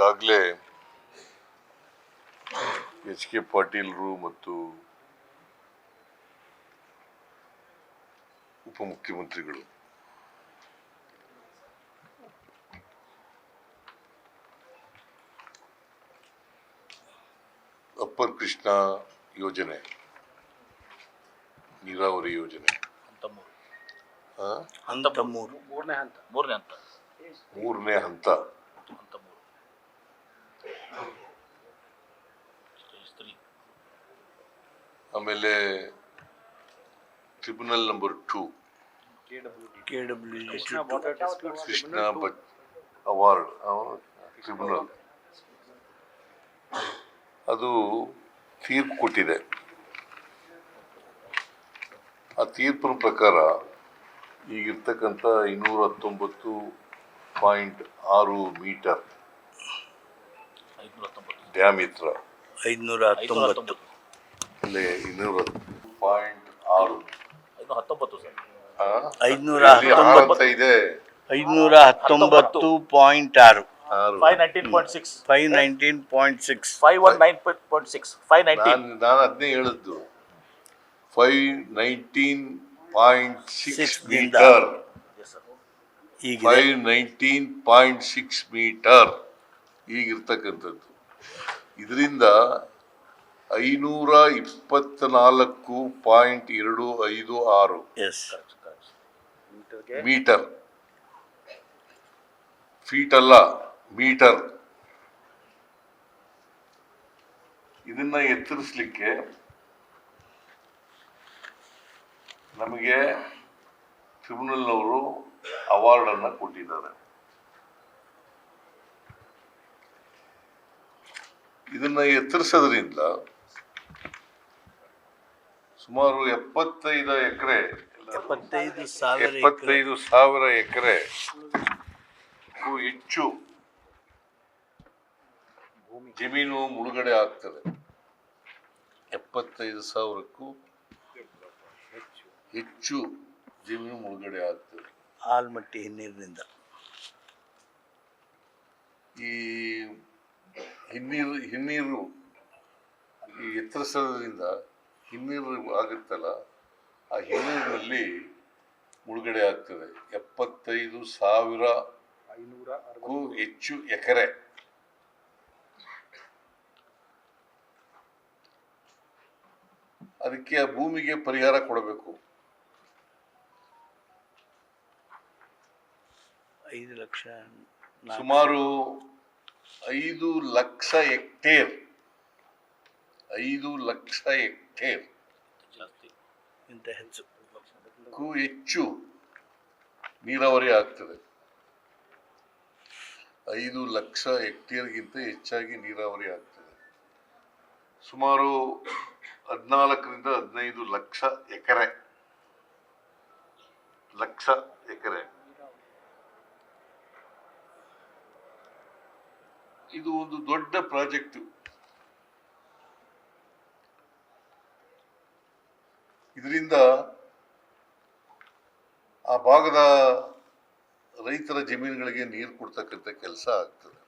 ಈಗಾಗಲೇ H K ಪಾಟೀಲ್ರು ಮತ್ತು ಉಪಮುಖ್ಯಮಂತ್ರಿಗಳು. ಅಪ್ಪರ್ ಕೃಷ್ಣ ಯೋಜನೆ ನೀರಾವರಿ ಯೋಜನೆ. ಮೂರನೇ ಹಂತ ಮೂರನೇ ಹಂತ. ಮೂರನೇ ಹಂತ ಹಂತ. ಆಮೇಲೆ tribunal number two Krishna Bhat award tribunal ಅದು ತೀರ್ಪು ಕೊಟ್ಟಿದೆ. ಆ ತೀರ್ಪಿನ ಪ್ರಕಾರ ಈಗಿರ್ತಕ್ಕಂಥ ಇನ್ನೂರ ಹತ್ತೊಂಬತ್ತು ಪಾಯಿಂಟ್ ಆರು ಮೀಟರ್ ಡ್ಯಾಮ್ ಇತ್ರ ಐದುನೂರ ಹತ್ತೊಂಬತ್ತು ಇನ್ನೂರ ಪಾಯಿಂಟ್ ಆರು. ಹತ್ತೊಂಬತ್ತು ಸರ್? ಐದುನೂರ ಇದೆ ಐದುನೂರ ಹತ್ತೊಂಬತ್ತು ಪಾಯಿಂಟ್ ಆರು. Five nineteen point six five nineteen point six five one nine point six five nineteen ನಾನು ನಾನು ಅದನ್ನೇ ಹೇಳಿದ್ದು. Five nineteen point six metre. Five nineteen point six metre. ಈಗಿರ್ತಕ್ಕಂಥದ್ದು. ಇದರಿಂದ ಐನೂರ ಇಪ್ಪತ್ನಾಲ್ಕು ಪಾಯಿಂಟ್ ಎರಡು ಐದು ಆರು. Yes metre. ಫೀಟ್ ಅಲ್ಲ ಮೀಟರ್. ಇದನ್ನ ಎತ್ತರಿಸಲಿಕ್ಕೆ ನಮಗೆ ಟ್ರಿಬ್ಯುನಲ್ನವರು ಅವಾರ್ಡ್ ಅನ್ನ ಕೊಟ್ಟಿದ್ದಾರೆ. ಇದನ್ನ ಎತ್ತರಿಸೋದ್ರಿಂದ ಸುಮಾರು ಎಪ್ಪತ್ತೈದು ಎಕರೆ. ಎಪ್ಪತ್ತೈದು ಸಾವಿರ ಎಪ್ಪತ್ತೈದು ಸಾವಿರ ಎಕರೆ. ಹೆಚ್ಚು ಜಮೀನು ಮುಳುಗಡೆ ಆಗ್ತದೆ. ಎಪ್ಪತ್ತೈದು ಸಾವಿರಕ್ಕೂ ಹೆಚ್ಚು ಜಮೀನು ಮುಳುಗಡೆ ಆಗ್ತದೆ. ಆಲ್ಮಟ್ಟಿ ಹಿನ್ನೀರಿನಿಂದ. ಈ ಹಿನ್ನೀರು ಹಿನ್ನೀರು ಈ ಎತ್ತರಿಸೋದ್ರಿಂದ ಹಿನ್ನೀರು ಆಗುತ್ತಲ್ಲ ಆ ಹಿನ್ನೀರಿನಲ್ಲಿ ಮುಳುಗಡೆ ಆಗ್ತದೆ. ಎಪ್ಪತ್ತೈದು ಸಾವಿರಕ್ಕೂ ಹೆಚ್ಚು ಎಕರೆ. ಅದಕ್ಕೆ ಆ ಭೂಮಿಗೆ ಪರಿಹಾರ ಕೊಡಬೇಕು. ಐದು ಲಕ್ಷ ಸುಮಾರು ಐದು ಲಕ್ಷ ಹೆಕ್ಟೇರ್ ಐದು ಲಕ್ಷ ಹೆಕ್ಟೇರ್ ಹೆಚ್ಚು. ಹೆಚ್ಚು ನೀರಾವರಿ ಆಗ್ತದೆ. ಐದು ಲಕ್ಷ ಹೆಕ್ಟೇರ್ಗಿಂತ ಹೆಚ್ಚಾಗಿ ನೀರಾವರಿ ಆಗ್ತದೆ. ಸುಮಾರು ಹದಿನಾಲ್ಕರಿಂದ ಹದಿನೈದು ಲಕ್ಷ ಎಕರೆ. ಲಕ್ಷ ಎಕರೆ. ಇದು ಒಂದು ದೊಡ್ಡ ಪ್ರಾಜೆಕ್ಟ್. ಇದರಿಂದ ಆ ಭಾಗದ ರೈತರ ಜಮೀನುಗಳಿಗೆ ನೀರು ಕೊಡ್ತಕ್ಕಂಥ ಕೆಲಸ ಆಗ್ತದೆ.